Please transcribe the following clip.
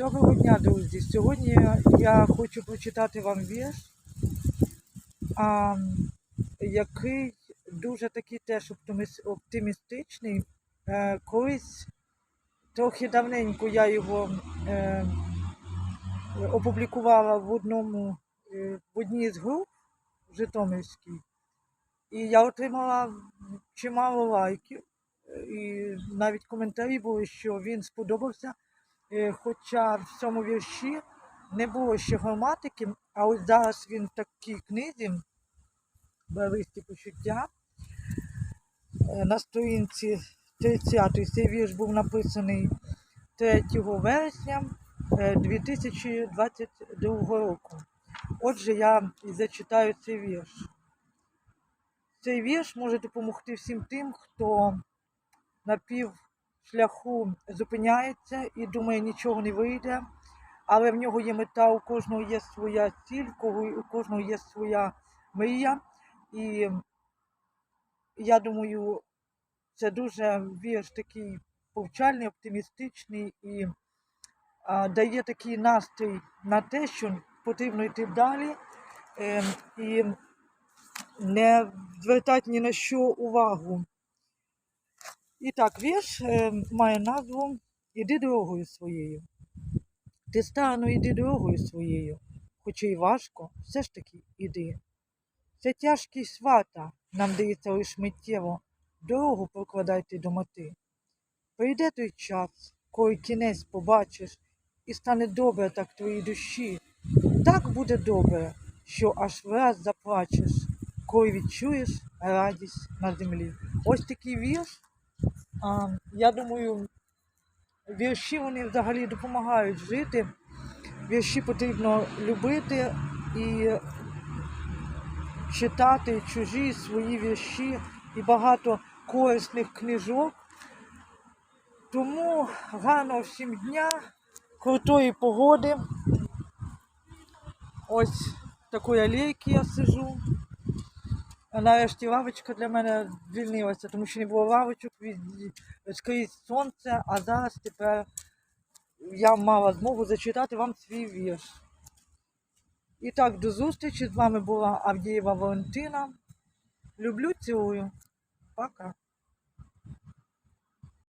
Доброго дня, друзі. Сьогодні я хочу прочитати вам вірш, а, який дуже такий теж оптимістичний. Е, колись трохи давненько я його е, опублікувала в одному е, в одній з груп Житомирській, і я отримала чимало лайків, е, і навіть коментарі були, що він сподобався. Е, Хоча в цьому вірші не було ще граматики, а ось зараз він в такій книзі Барвисті почуття е, на сторінці 30 цей вірш був написаний 3 вересня е, 2022 року. Отже, я і зачитаю цей вірш. Цей вірш може допомогти всім тим, хто на півшляху зупиняється і думає, нічого не вийде, але в нього є мета, у кожного є своя ціль, у кожного є своя мрія. І я думаю, це дуже вірш такий повчальний, оптимістичний і а, дає такий настрій на те, що потрібно йти далі е, і не звертати ні на що увагу. І так, вірш е, має назву Іди дорогою своєю. Ти старано іди дорогою своєю, хоча й важко, все ж таки іди. Це тяжкість свата нам дається лиш миттєво, дорогу прокладайте до мети. Прийде той час, коли кінець побачиш, і стане добре так твоїй душі. Так буде добре, що аж враз заплачеш, коли відчуєш радість на землі. Ось такий вірш. Я думаю, вірші вони взагалі допомагають жити. Вірші потрібно любити і читати чужі свої вірші і багато корисних книжок. Тому гарного всім дня, крутої погоди. Ось такої алейки я сижу. Нарешті лавочка для мене звільнилася, тому що не було лавочок, скрізь сонце, а зараз тепер я мала змогу зачитати вам свій вірш. І так, до зустрічі. З вами була Авдієва Валентина. Люблю, цілую. Пока.